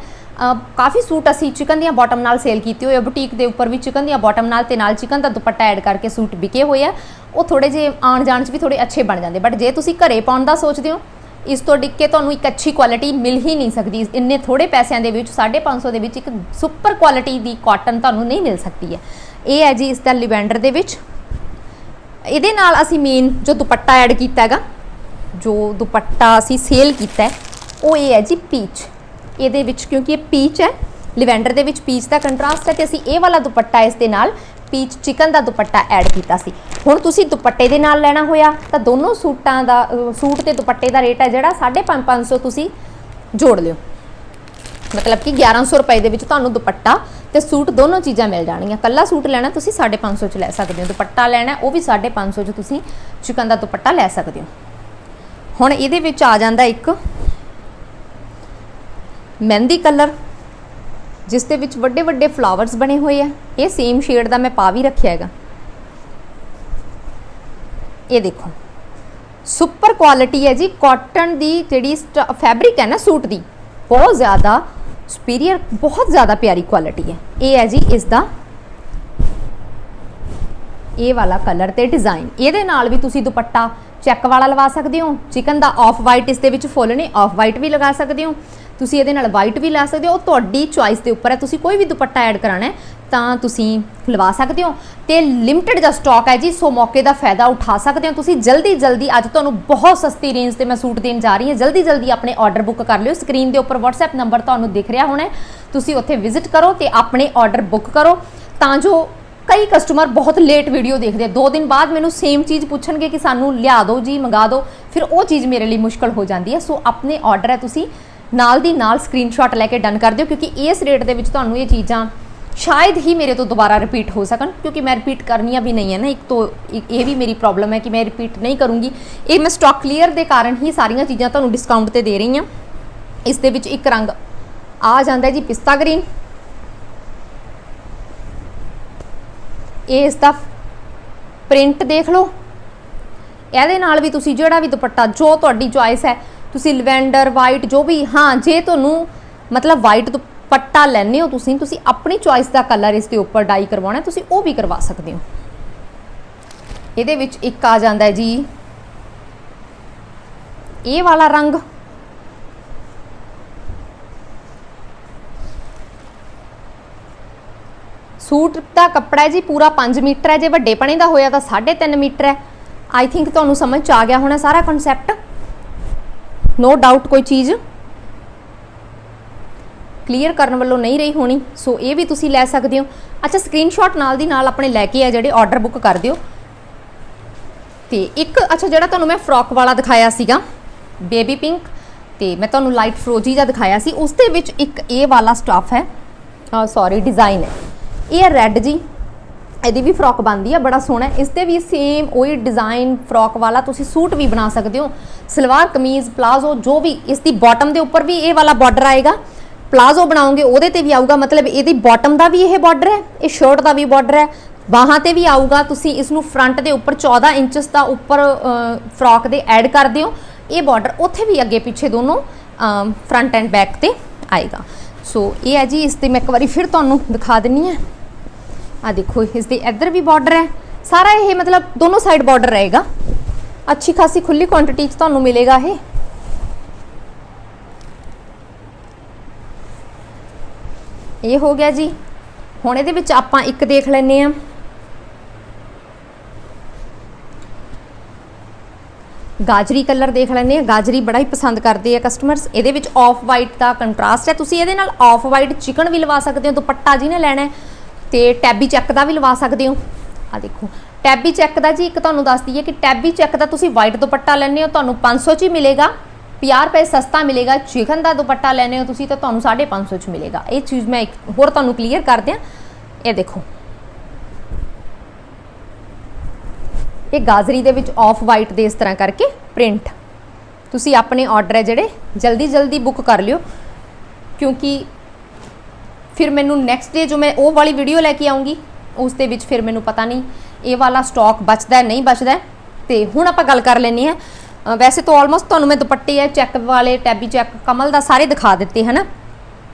ਕਾਫੀ ਸੂਟ ਅਸੀਂ ਚਿਕਨ ਦੀਆਂ ਬਾਟਮ ਨਾਲ ਸੇਲ ਕੀਤੇ ਹੋਏ ਆ ਬੁਟੀਕ ਦੇ ਉੱਪਰ ਵੀ ਚਿਕਨ ਦੀਆਂ ਬਾਟਮ ਨਾਲ ਤੇ ਨਾਲ ਚਿਕਨ ਦਾ ਦੁਪੱਟਾ ਐਡ ਕਰਕੇ ਸੂਟ ਵਿਕੇ ਹੋਏ ਆ। ਉਹ ਥੋੜੇ ਜੇ ਆਣ ਜਾਣ ਚ ਵੀ ਥੋੜੇ ਅੱਛੇ ਬਣ ਜਾਂਦੇ ਬਟ ਜੇ ਤੁਸੀਂ ਘਰੇ ਪਾਉਣ ਦਾ ਸੋਚਦੇ ਹੋ ਇਸ ਤੋਂ ਡਿੱਗ ਕੇ ਤੁਹਾਨੂੰ ਇੱਕ ਅੱਛੀ ਕੁਆਲਿਟੀ ਮਿਲ ਹੀ ਨਹੀਂ ਸਕਦੀ। ਇੰਨੇ ਥੋੜੇ ਪੈਸਿਆਂ ਦੇ ਵਿੱਚ 550 ਦੇ ਵਿੱਚ ਇੱਕ ਸੁਪਰ ਕੁਆਲਿਟੀ ਦੀ ਕਾਟਨ ਤੁਹਾਨੂੰ ਨਹੀਂ ਮਿਲ ਸਕਦੀ ਹੈ। ਇਹ ਹੈ ਜੀ ਇਸ ਦਾ ਲਿਵੈਂਡਰ ਦੇ ਵਿੱਚ। ਇਹਦੇ ਨਾਲ ਅਸੀਂ ਮੇਨ ਜੋ ਦੁਪੱਟਾ ਐਡ ਕੀਤਾ ਹੈਗਾ, ਜੋ ਦੁਪੱਟਾ ਅਸੀਂ ਸੇਲ ਕੀਤਾ ਉਹ ਇਹ ਹੈ ਜੀ ਪੀਚ ਇਹਦੇ ਵਿੱਚ ਕਿਉਂਕਿ ਇਹ ਪੀਚ ਹੈ ਲਿਵੈਂਡਰ ਦੇ ਵਿੱਚ ਪੀਚ ਦਾ ਕੰਟਰਾਸਟ ਹੈ ਤੇ ਅਸੀਂ ਇਹ ਵਾਲਾ ਦੁਪੱਟਾ ਇਸ ਦੇ ਨਾਲ ਪੀਚ ਚਿਕਨ ਦਾ ਦੁਪੱਟਾ ਐਡ ਕੀਤਾ ਸੀ। ਹੁਣ ਤੁਸੀਂ ਦੁਪੱਟੇ ਦੇ ਨਾਲ ਲੈਣਾ ਹੋਇਆ, ਤਾਂ ਦੋਨੋਂ ਸੂਟਾਂ ਦਾ ਸੂਟ ਤੇ ਦੁਪੱਟੇ ਦਾ ਰੇਟ ਹੈ ਜਿਹੜਾ 550 ਤੁਸੀਂ ਜੋੜ ਲਿਓ। ਮਤਲਬ ਕਿ 1100 ਰੁਪਏ ਦੇ ਵਿੱਚ ਤੁਹਾਨੂੰ ਦੁਪੱਟਾ ਤੇ ਸੂਟ ਦੋਨੋਂ ਚੀਜ਼ਾਂ ਮਿਲ ਜਾਣਗੀਆਂ। ਕੱਲਾ ਸੂਟ ਲੈਣਾ ਤੁਸੀਂ 550 ਚ ਲੈ ਸਕਦੇ ਹੋ। ਦੁਪੱਟਾ ਲੈਣਾ, ਉਹ ਵੀ 550 ਚ ਤੁਸੀਂ ਚਿਕਨ ਦਾ ਦੁਪੱਟਾ ਲੈ ਸਕਦੇ ਹੋ। ਹੁਣ ਇਹਦੇ ਵਿੱਚ ਆ ਜਾਂਦਾ ਇੱਕ ਮਹਿੰਦੀ ਕਲਰ। ਜਿਸ ਦੇ ਵਿੱਚ ਵੱਡੇ ਵੱਡੇ ਫਲਾਵਰਸ ਬਣੇ ਹੋਏ ਆ। ਇਹ ਸੇਮ ਸ਼ੇਡ ਦਾ ਮੈਂ ਪਾ ਵੀ ਰੱਖਿਆ ਹੈਗਾ। ਇਹ ਦੇਖੋ। ਸੁਪਰ ਕੁਆਲਿਟੀ ਹੈ ਜੀ। ਕਾਟਨ ਦੀ ਜਿਹੜੀ ਫੈਬਰਿਕ ਹੈ ਨਾ ਸੂਟ ਦੀ, ਬਹੁਤ ਜ਼ਿਆਦਾ ਸੁਪੀਰੀਅਰ ਬਹੁਤ ਜ਼ਿਆਦਾ ਪਿਆਰੀ ਕੁਆਲਿਟੀ ਹੈ। ਇਹ ਹੈ ਜੀ ਇਸ ਦਾ ਇਹ ਵਾਲਾ ਕਲਰ ਤੇ ਡਿਜ਼ਾਈਨ ਇਹਦੇ ਨਾਲ ਵੀ ਤੁਸੀਂ ਦੁਪੱਟਾ ਚੈੱਕ ਵਾਲਾ ਲਵਾ ਸਕਦੇ ਹੋ। ਚਿਕਨ ਦਾ ਆਫ ਵਾਈਟ ਇਸ ਦੇ ਵਿੱਚ ਫੁੱਲ ਨੇ। ਆਫ ਵਾਈਟ ਵੀ ਲਗਾ ਸਕਦੇ ਹੋ। ਤੁਸੀਂ ਇਹਦੇ ਨਾਲ ਵਾਈਟ ਵੀ ਲੈ ਸਕਦੇ ਹੋ, ਉਹ ਤੁਹਾਡੀ ਚੁਆਇਸ ਦੇ ਉੱਪਰ ਹੈ। ਤੁਸੀਂ ਕੋਈ ਵੀ ਦੁਪੱਟਾ ਐਡ ਕਰਾਣਾ ਹੈ, ਤਾਂ ਤੁਸੀਂ ਲਵਾ ਸਕਦੇ ਹੋ। ਤੇ ਲਿਮਟਿਡ ਦਾ ਸਟਾਕ ਹੈ ਜੀ, ਸੋ ਮੌਕੇ ਦਾ ਫਾਇਦਾ ਉਠਾ ਸਕਦੇ ਹੋ ਤੁਸੀਂ। ਜਲਦੀ ਜਲਦੀ ਅੱਜ ਤੁਹਾਨੂੰ ਬਹੁਤ ਸਸਤੀ ਰੇਂਜ ਤੇ ਮੈਂ ਸੂਟ ਦੇਣ ਜਾ ਰਹੀ ਹਾਂ। ਜਲਦੀ ਜਲਦੀ ਆਪਣੇ ਆਰਡਰ ਬੁੱਕ ਕਰ ਲਿਓ। ਸਕਰੀਨ ਦੇ ਉੱਪਰ WhatsApp ਨੰਬਰ ਤੁਹਾਨੂੰ ਦਿਖ ਰਿਹਾ ਹੋਣਾ ਤੁਸੀਂ ਉੱਥੇ ਵਿਜ਼ਿਟ ਕਰੋ ਤੇ ਆਪਣੇ ਆਰਡਰ ਬੁੱਕ ਕਰੋ। ਤਾਂ ਜੋ ਕਈ ਕਸਟਮਰ ਬਹੁਤ ਲੇਟ ਵੀਡੀਓ ਦੇਖਦੇ ਆ। ਦੋ ਦਿਨ ਬਾਅਦ ਮੈਨੂੰ ਸੇਮ ਚੀਜ਼ ਪੁੱਛਣਗੇ ਕਿ ਸਾਨੂੰ ਲਿਆ ਦਿਓ ਜੀ, ਮੰਗਾ ਦਿਓ। ਫਿਰ ਉਹ ਚੀਜ਼ ਮੇਰੇ ਲਈ ਮੁਸ਼ਕਲ ਹੋ ਜਾਂਦੀ ਹੈ। ਸੋ ਆਪਣੇ ਆਰਡਰ ਹੈ ਤੁਸੀਂ ਨਾਲ ਦੀ ਨਾਲ ਸਕਰੀਨਸ਼ਾਟ ਲੈ ਕੇ ਡਨ ਕਰ ਦਿਓ, ਕਿਉਂਕਿ ਇਸ ਰੇਟ ਦੇ ਵਿੱਚ ਤੁਹਾਨੂੰ ਇਹ ਚੀਜ਼ਾਂ ਸ਼ਾਇਦ ਹੀ ਮੇਰੇ ਤੋਂ ਦੁਬਾਰਾ ਰਿਪੀਟ ਹੋ ਸਕਣ, ਕਿਉਂਕਿ ਮੈਂ ਰਿਪੀਟ ਕਰਨੀਆਂ ਵੀ ਨਹੀਂ ਹੈ ਨਾ, ਇੱਕ ਤੋਂ ਇਹ ਵੀ ਮੇਰੀ ਪ੍ਰੋਬਲਮ ਹੈ ਕਿ ਮੈਂ ਰਿਪੀਟ ਨਹੀਂ ਕਰੂੰਗੀ। ਇਹ ਮੈਂ ਸਟਾਕ ਕਲੀਅਰ ਦੇ ਕਾਰਨ ਹੀ ਸਾਰੀਆਂ ਚੀਜ਼ਾਂ ਤੁਹਾਨੂੰ ਡਿਸਕਾਊਂਟ ਤੇ ਦੇ ਰਹੀ ਹਾਂ। ਇਸ ਦੇ ਵਿੱਚ ਇੱਕ ਰੰਗ ਆ ਜਾਂਦਾ ਜੀ, ਪਿਸਤਾ ਗ੍ਰੀਨ ਇਹ ਇਸ ਦਾ ਪ੍ਰਿੰਟ ਦੇਖ ਲਓ। ਇਹਦੇ ਨਾਲ ਵੀ ਤੁਸੀਂ ਜਿਹੜਾ ਵੀ ਦੁਪੱਟਾ, ਜੋ ਤੁਹਾਡੀ ਚੁਆਇਸ ਹੈ ਤੁਸੀਂ ਲਵੈਂਡਰ ਵਾਈਟ ਜੋ ਵੀ, ਹਾਂ, ਜੇ ਤੁਹਾਨੂੰ ਮਤਲਬ ਵਾਈਟ ਤੋਂ ਪੱਟਾ ਲੈਣੇ ਹੋ ਤੁਸੀਂ ਤੁਸੀਂ ਆਪਣੀ ਚੁਆਇਸ ਦਾ ਕਲਰ ਇਸ ਦੇ ਉੱਪਰ ਡਾਈ ਕਰਵਾਉਣਾ, ਤੁਸੀਂ ਉਹ ਵੀ ਕਰਵਾ ਸਕਦੇ ਹੋ। ਇਹਦੇ ਵਿੱਚ ਇੱਕ ਆ ਜਾਂਦਾ ਹੈ ਜੀ, ਇਹ ਵਾਲਾ ਰੰਗ। ਸੂਟ ਦਾ ਕੱਪੜਾ ਹੈ ਜੀ, ਪੂਰਾ 5 ਮੀਟਰ ਹੈ, ਜੇ ਵੱਡੇ ਪਣੇ ਦਾ ਹੋਇਆ ਤਾਂ 3.5 ਮੀਟਰ ਹੈ। ਆਈ ਥਿੰਕ ਤੁਹਾਨੂੰ ਸਮਝ ਚ ਆ ਗਿਆ ਹੋਣਾ ਸਾਰਾ ਕਨਸੈਪਟ ਨੋ ਡਾਊਟ ਕੋਈ ਚੀਜ਼ ਕਲੀਅਰ ਕਰਨ ਵੱਲੋਂ ਨਹੀਂ ਰਹੀ ਹੋਣੀ, ਸੋ ਇਹ ਵੀ ਤੁਸੀਂ ਲੈ ਸਕਦੇ ਹੋ। ਅੱਛਾ ਸਕਰੀਨਸ਼ਾਟ ਨਾਲ ਦੀ ਨਾਲ ਆਪਣੇ ਲੈ ਕੇ ਆ ਜਿਹੜੇ ਆਰਡਰ ਬੁੱਕ ਕਰ ਦਿਓ। ਤੇ ਇੱਕ, ਅੱਛਾ, ਜਿਹੜਾ ਤੁਹਾਨੂੰ ਮੈਂ ਫਰੋਕ ਵਾਲਾ ਦਿਖਾਇਆ ਸੀਗਾ ਬੇਬੀ ਪਿੰਕ ਤੇ ਮੈਂ ਤੁਹਾਨੂੰ ਲਾਈਟ ਫਰੋਜੀ ਦਾ ਦਿਖਾਇਆ ਸੀ, ਉਸ ਦੇ ਵਿੱਚ ਇੱਕ ਇਹ ਵਾਲਾ ਸਟਾਫ ਹੈ। ਸੌਰੀ ਡਿਜ਼ਾਈਨ ਹੈ। ਇਹ ਹੈ ਰੈੱਡ ਜੀ। ਇਹਦੀ ਵੀ ਫਰੋਕ ਬਣਦੀ ਆ, ਬੜਾ ਸੋਹਣਾ ਇਸ ਤੇ ਵੀ ਸੇਮ ਉਹੀ ਡਿਜ਼ਾਈਨ ਫਰੋਕ ਵਾਲਾ ਤੁਸੀਂ ਸੂਟ ਵੀ ਬਣਾ ਸਕਦੇ ਹੋ। ਸਲਵਾਰ ਕਮੀਜ਼ ਪਲਾਜ਼ੋ ਜੋ ਵੀ ਇਸ ਦੀ ਬਾਟਮ ਦੇ ਉੱਪਰ ਵੀ ਇਹ ਵਾਲਾ ਬਾਰਡਰ ਆਏਗਾ। ਪਲਾਜ਼ੋ ਬਣਾਉਂਗੇ ਉਹਦੇ ਤੇ ਵੀ ਆਊਗਾ, ਮਤਲਬ ਇਹਦੀ ਬਾਟਮ ਦਾ ਵੀ ਇਹ ਬਾਰਡਰ ਹੈ, ਇਹ ਸ਼ਰਟ ਦਾ ਵੀ ਬਾਰਡਰ ਹੈ। ਬਾਹਾਂ ਤੇ ਵੀ ਆਊਗਾ, ਤੁਸੀਂ ਇਸ ਨੂੰ ਫਰੰਟ ਦੇ ਉੱਪਰ 14 ਇੰਚਸ ਦਾ ਉੱਪਰ ਫਰੋਕ ਦੇ ਐਡ ਕਰ ਦਿਓ। ਇਹ ਬਾਰਡਰ ਉੱਥੇ ਵੀ ਅੱਗੇ ਪਿੱਛੇ ਦੋਨੋਂ ਫਰੰਟ ਐਂਡ ਬੈਕ ਤੇ ਆਏਗਾ। ਸੋ ਇਹ ਹੈ ਜੀ, ਇਸ ਤੇ ਮੈਂ ਇੱਕ ਵਾਰੀ ਫਿਰ ਤੁਹਾਨੂੰ ਦਿਖਾ ਦਿੰਨੀ ਆ ਆ ਦੇਖੋ ਇਸ ਦੇ ਇੱਧਰ ਵੀ ਬਾਰਡਰ ਹੈ ਸਾਰਾ ਇਹ ਮਤਲਬ ਦੋਨੋਂ ਸਾਈਡ ਬਾਰਡਰ ਰਹੇਗਾ ਅੱਛੀ ਖਾਸੀ ਖੁੱਲੀ ਕੁਆਂਟੀਟੀ 'ਚ ਤੁਹਾਨੂੰ ਮਿਲੇਗਾ ਇਹ ਇਹ ਹੋ ਗਿਆ ਜੀ ਹੁਣ ਇਹਦੇ ਵਿੱਚ ਆਪਾਂ ਇੱਕ ਦੇਖ ਲੈਨੇ ਆ ਗਾਜਰੀ ਕਲਰ ਦੇਖ ਲੈਂਦੇ ਆ ਗਾਜਰੀ ਬੜਾ ਹੀ ਪਸੰਦ ਕਰਦੇ ਆ ਕਸਟਮਰਸ ਇਹਦੇ ਵਿੱਚ ਆਫ ਵਾਈਟ ਦਾ ਕੰਟਰਾਸਟ ਹੈ ਤੁਸੀਂ ਇਹਦੇ ਨਾਲ ਆਫ ਵਾਈਟ ਚਿਕਨ ਵੀ ਲਵਾ ਸਕਦੇ ਹੋ ਦੁਪੱਟਾ ਜਿਹਨੇ ਲੈਣਾ ਹੈ ਤੇ ਟੈਬੀ ਚੈੱਕ ਦਾ ਵੀ ਲਵਾ ਸਕਦੇ ਹੋ। ਆ ਦੇਖੋ, ਟੈਬੀ ਚੈੱਕ ਦਾ ਜੀ ਇੱਕ ਤੁਹਾਨੂੰ ਦੱਸ ਦਈਏ ਕਿ ਟੈਬੀ ਚੈੱਕ ਦਾ ਤੁਸੀਂ ਵਾਈਟ ਦੁਪੱਟਾ ਲੈਣੇ ਹੋ, ਤੁਹਾਨੂੰ 500 ਚ ਹੀ ਮਿਲੇਗਾ। 50 ਰੁਪਏ ਸਸਤਾ ਮਿਲੇਗਾ, ਚਿਕਨ ਦਾ ਦੁਪੱਟਾ ਲੈਣੇ ਹੋ ਤੁਸੀਂ ਤਾਂ ਤੁਹਾਨੂੰ 550 ਚ ਮਿਲੇਗਾ। ਇਹ ਚੀਜ਼ ਮੈਂ ਇੱਕ ਹੋਰ ਤੁਹਾਨੂੰ ਕਲੀਅਰ ਕਰ ਦਿਆਂ। ਇਹ ਦੇਖੋ। ਇਹ ਗਾਜ਼ਰੀ ਦੇ ਵਿੱਚ ਆਫ ਵਾਈਟ ਦੇ ਇਸ ਤਰ੍ਹਾਂ ਕਰਕੇ ਪ੍ਰਿੰਟ ਤੁਸੀਂ ਆਪਣੇ ਆਰਡਰ ਹੈ ਜਿਹੜੇ ਜਲਦੀ ਜਲਦੀ ਬੁੱਕ ਕਰ ਲਿਓ। ਕਿਉਂਕਿ ਫਿਰ ਮੈਨੂੰ ਨੈਕਸਟ ਡੇ ਜੋ ਮੈਂ ਉਹ ਵਾਲੀ ਵੀਡੀਓ ਲੈ ਕੇ ਆਉਂਗੀ, ਉਸ ਦੇ ਵਿੱਚ ਫਿਰ ਮੈਨੂੰ ਪਤਾ ਨਹੀਂ ਇਹ ਵਾਲਾ ਸਟਾਕ ਬਚਦਾ ਨਹੀਂ ਬਚਦਾ ਹੈ। ਤੇ ਹੁਣ ਆਪਾਂ ਗੱਲ ਕਰ ਲੈਂਦੇ ਹਾਂ। ਵੈਸੇ ਤਾਂ ਆਲਮੋਸਟ ਤੁਹਾਨੂੰ ਮੈਂ ਦੁਪੱਟੇ ਹੈ ਚੈੱਕ ਵਾਲੇ ਟੈਬੀ ਚੈੱਕ ਕਮਲ ਦਾ ਸਾਰੇ ਦਿਖਾ ਦਿੱਤੇ, ਹਨਾ?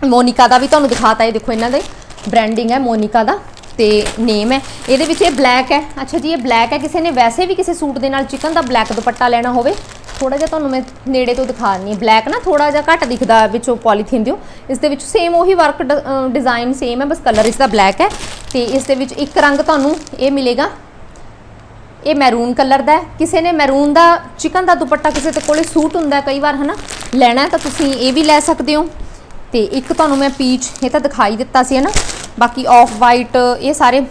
ਮੋਨਿਕਾ ਦਾ ਵੀ ਤੁਹਾਨੂੰ ਦਿਖਾਤਾ ਇਹ ਦੇਖੋ ਇਹਨਾਂ ਦੇ। ਬ੍ਰਾਂਡਿੰਗ ਹੈ ਮੋਨਿਕਾ ਦਾ। ਤੇ ਨੇਮ ਹੈ। ਇਹਦੇ ਵਿੱਚ ਇਹ ਬਲੈਕ ਹੈ। ਅੱਛਾ ਜੀ, ਇਹ ਬਲੈਕ ਹੈ। ਕਿਸੇ ਨੇ ਵੈਸੇ ਵੀ ਕਿਸੇ ਸੂਟ ਦੇ ਨਾਲ ਚਿਕਨ ਦਾ ਬਲੈਕ ਦੁਪੱਟਾ ਲੈਣਾ ਹੋਵੇ ਥੋੜਾ ਜਿਹਾ ਤੁਹਾਨੂੰ ਮੈਂ ਨੇੜੇ ਤੋਂ ਦਿਖਾ ਰਹੀ ਬਲੈਕ ਨਾ ਥੋੜਾ ਜਿਹਾ ਘੱਟ ਦਿਖਦਾ, ਵਿੱਚੋਂ ਪੋਲੀਥੀਨ ਦਿਓ। ਇਸ ਦੇ ਵਿੱਚ ਸੇਮ ਉਹੀ ਵਰਕ ਡਿਜ਼ਾਈਨ ਸੇਮ ਹੈ, ਬਸ ਕਲਰ ਇਸ ਦਾ ਬਲੈਕ ਹੈ। ਤੇ ਇਸ ਦੇ ਵਿੱਚ ਇੱਕ ਰੰਗ ਤੁਹਾਨੂੰ ਇਹ ਮਿਲੇਗਾ। ਇਹ ਮੈਰੂਨ ਕਲਰ ਦਾ ਹੈ। ਕਿਸੇ ਨੇ ਮੈਰੂਨ ਦਾ ਚਿਕਨ ਦਾ ਦੁਪੱਟਾ ਕਿਸੇ ਦੇ ਕੋਲੇ ਸੂਟ ਹੁੰਦਾ ਕਈ ਵਾਰ, ਹਨਾ? ਲੈਣਾ ਤਾਂ ਤੁਸੀਂ ਇਹ ਵੀ ਲੈ ਸਕਦੇ ਹੋ। ਤੇ ਇੱਕ ਤੁਹਾਨੂੰ ਮੈਂ ਪੀਚ ਇਹ ਤਾਂ ਦਿਖਾਈ ਦਿੱਤਾ ਸੀ, ਹਨਾ? ਬਾਕੀ ਆਫ ਵਾਈਟ ਇਹ ਸਾਰੇ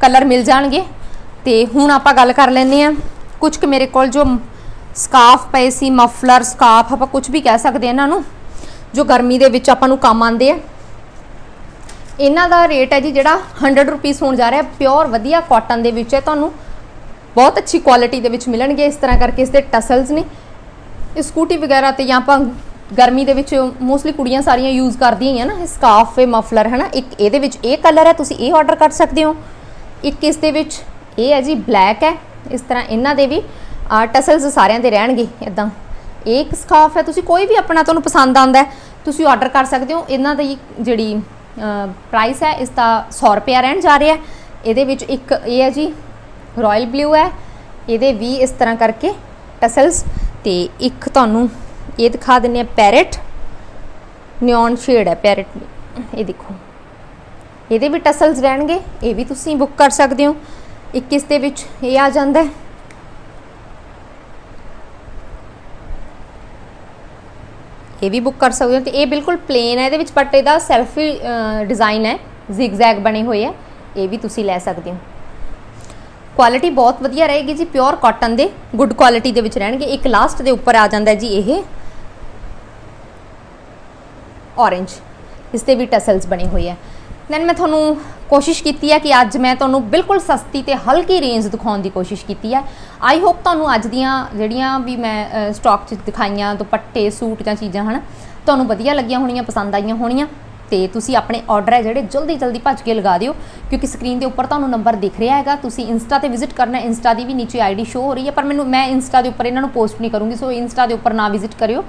ਕਲਰ ਮਿਲ ਜਾਣਗੇ। ਤੇ ਹੁਣ ਆਪਾਂ ਗੱਲ ਕਰ ਲੈਂਦੇ ਆ ਕੁਝ ਕੁ ਮੇਰੇ ਕੋਲ ਜੋ ਸਕਾਫ ਪਏ ਸੀ ਮਫਲਰ ਸਕਾਫ ਆਪਾਂ ਕੁਝ ਵੀ ਕਹਿ ਸਕਦੇ ਆ ਇਹਨਾਂ ਨੂੰ, ਜੋ ਗਰਮੀ ਦੇ ਵਿੱਚ ਆਪਾਂ ਨੂੰ ਕੰਮ ਆਉਂਦੇ ਆ। ਇਹਨਾਂ ਦਾ ਰੇਟ ਹੈ ਜੀ ਜਿਹੜਾ 100 ਰੁਪੀਸ ਹੋਣ ਜਾ ਰਿਹਾ ਪਿਓਰ ਵਧੀਆ ਕਾਟਨ ਦੇ ਵਿੱਚ ਹੈ। ਤੁਹਾਨੂੰ ਬਹੁਤ ਅੱਛੀ ਕੁਆਲਿਟੀ ਦੇ ਵਿੱਚ ਮਿਲਣਗੇ। ਇਸ ਤਰ੍ਹਾਂ ਕਰਕੇ ਇਸ ਦੇ ਟਸਲਸ ਨੇ ਸਕੂਟੀ ਵਗੈਰਾ ਤੇ ਜਾਂ ਆਪਾਂ ਗਰਮੀ ਦੇ ਵਿੱਚ ਮੋਸਟਲੀ ਕੁੜੀਆਂ ਸਾਰੀਆਂ ਯੂਜ਼ ਕਰਦੀਆਂ ਹੀ ਆ ਨਾ, ਇਹ ਸਕਾਰਫ ਹੈ ਮਫਲਰ ਹੈ ਨਾ ਇੱਕ ਇਹਦੇ ਵਿੱਚ ਇਹ ਕਲਰ ਹੈ, ਤੁਸੀਂ ਇਹ ਆਰਡਰ ਕਰ ਸਕਦੇ ਹੋ। ਇੱਕ ਇਸ ਦੇ ਵਿੱਚ ਇਹ ਹੈ ਜੀ ਬਲੈਕ ਹੈ, ਇਸ ਤਰ੍ਹਾਂ ਇਹਨਾਂ ਦੇ ਵੀ ਟਸਲਸ ਸਾਰਿਆਂ ਦੇ ਰਹਿਣਗੇ ਇਦਾਂ ਇਹ ਇੱਕ ਸਕਾਫ ਹੈ, ਤੁਸੀਂ ਕੋਈ ਵੀ ਆਪਣਾ ਤੁਹਾਨੂੰ ਪਸੰਦ ਆਉਂਦਾ ਤੁਸੀਂ ਆਰਡਰ ਕਰ ਸਕਦੇ ਹੋ। ਇਹਨਾਂ ਦੀ ਜਿਹੜੀ ਪ੍ਰਾਈਸ ਹੈ, ਇਸ ਦਾ 100 ਰੁਪਿਆ ਰਹਿਣ ਜਾ ਰਿਹਾ ਹੈ। ਇਹਦੇ ਵਿੱਚ ਇੱਕ ਇਹ ਹੈ ਜੀ ਰਾਇਲ ਬਲੂ ਹੈ। ਇਹਦੇ ਵੀ ਇਸ ਤਰ੍ਹਾਂ ਕਰਕੇ ਟਸਲਸ ਤੇ ਇੱਕ ਤੁਹਾਨੂੰ ਇਹ ਦਿਖਾ ਦਿੰਨੇ ਆ ਪੈਰਟ। ਨਿਓਨ ਸ਼ੇਡ ਹੈ ਪੈਰਟ ਇਹ ਦੇਖੋ। ਇਹਦੇ ਵੀ ਟਸਲਸ ਰਹਿਣਗੇ, ਇਹ ਵੀ ਤੁਸੀਂ ਬੁੱਕ ਕਰ ਸਕਦੇ ਹੋ। ਇੱਕ ਇਸ ਦੇ ਵਿੱਚ ਇਹ ਆ ਜਾਂਦਾ ਹੈ। ਇਹ ਵੀ ਬੁੱਕ ਕਰ ਸਕਦੇ ਹੋ ਤੇ ਇਹ ਬਿਲਕੁਲ ਪਲੇਨ ਹੈ। ਇਹਦੇ ਵਿੱਚ ਬਟ ਇਹਦਾ ਸੈਲਫੀ ਡਿਜ਼ਾਈਨ ਹੈ। ਜ਼ਿਗਜ਼ੈਗ ਬਣੇ ਹੋਏ ਹੈ। ਇਹ ਵੀ ਤੁਸੀਂ ਲੈ ਸਕਦੇ ਹੋ। ਕੁਆਲਿਟੀ ਬਹੁਤ ਵਧੀਆ ਰਹੇਗੀ ਜੀ। ਪਿਓਰ ਕਾਟਨ ਦੇ। ਗੁੱਡ ਕੁਆਲਿਟੀ ਦੇ ਵਿੱਚ ਰਹਿਣਗੇ। ਇੱਕ ਲਾਸਟ ਦੇ ਉੱਪਰ ਆ ਜਾਂਦਾ ਜੀ ਇਹ। Orange ਇਸ ਤੇ ਵੀ ਟਸਲਸ ਬਣੇ ਹੋਏ ਹੈ। ਦੈਨ ਮੈਂ ਤੁਹਾਨੂੰ ਕੋਸ਼ਿਸ਼ ਕੀਤੀ ਹੈ ਕਿ ਅੱਜ ਮੈਂ ਤੁਹਾਨੂੰ ਬਿਲਕੁਲ ਸਸਤੀ ਤੇ ਹਲਕੀ ਰੇਂਜ ਦਿਖਾਉਣ ਦੀ ਕੋਸ਼ਿਸ਼ ਕੀਤੀ ਹੈ। ਆਈ ਹੋਪ ਤੁਹਾਨੂੰ ਅੱਜ ਦੀਆਂ ਜਿਹੜੀਆਂ ਵੀ ਮੈਂ ਸਟਾਕ 'ਚ ਦਿਖਾਈਆਂ, ਦੁਪੱਟੇ, ਸੂਟ ਜਾਂ ਚੀਜ਼ਾਂ, ਹਨ, ਤੁਹਾਨੂੰ ਵਧੀਆ ਲੱਗੀਆਂ ਹੋਣੀਆਂ, ਪਸੰਦ ਆਈਆਂ ਹੋਣੀਆਂ, ਤੇ ਤੁਸੀਂ ਆਪਣੇ ਆਰਡਰ ਹੈ ਜਿਹੜੇ ਜਲਦੀ ਜਲਦੀ ਭੱਜ ਕੇ ਲਗਾ ਦਿਓ, ਕਿਉਂਕਿ ਸਕਰੀਨ ਦੇ ਉੱਪਰ ਤੁਹਾਨੂੰ ਨੰਬਰ ਦਿਖ ਰਿਹਾ ਹੈਗਾ। ਤੁਸੀਂ ਇੰਸਟਾ ਤੇ ਵਿਜ਼ਿਟ ਕਰਨਾ ਇੰਸਟਾ ਦੀ ਵੀ ਨੀਚੇ ਆਈਡੀ ਸ਼ੋ ਹੋ ਰਹੀ ਹੈ, ਪਰ ਮੈਨੂੰ, ਮੈਂ ਇੰਸਟਾ ਦੇ ਉੱਪਰ ਇਹਨਾਂ ਨੂੰ ਪੋਸਟ ਨਹੀਂ ਕਰੂੰਗੀ ਸੋ ਇੰਸਟਾ ਦੇ ਉੱਪਰ ਨਾ ਵਿਜ਼ਿਟ ਕਰਿਓ।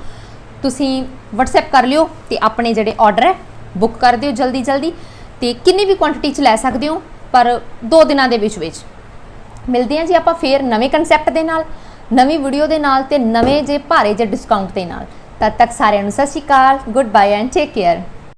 ਤੁਸੀਂ WhatsApp ਕਰ ਲਿਓ ਤੇ ਆਪਣੇ ਜਿਹੜੇ ਆਰਡਰ ਹੈ ਬੁੱਕ ਕਰ ਦਿਓ ਜਲਦੀ ਜਲਦੀ ਤੇ ਕਿੰਨੀ ਵੀ ਕੁਆਂਟੀਟੀ ਚ ਲੈ ਸਕਦੇ ਹੋ, ਪਰ 2 ਦਿਨਾਂ ਦੇ ਵਿੱਚ ਵਿੱਚ। ਮਿਲਦੇ ਹਾਂ ਜੀ ਆਪਾਂ ਫੇਰ ਨਵੇਂ ਕਨਸੈਪਟ ਦੇ ਨਾਲ, ਨਵੀਂ ਵੀਡੀਓ ਦੇ ਨਾਲ ਤੇ ਨਵੇਂ ਜੇ ਭਾਰੇ ਜੇ ਡਿਸਕਾਊਂਟ ਦੇ ਨਾਲ। ਤਦ ਤੱਕ ਸਾਰਿਆਂ ਨੂੰ ਸਤਿ ਸ਼੍ਰੀ ਅਕਾਲ good bye and take care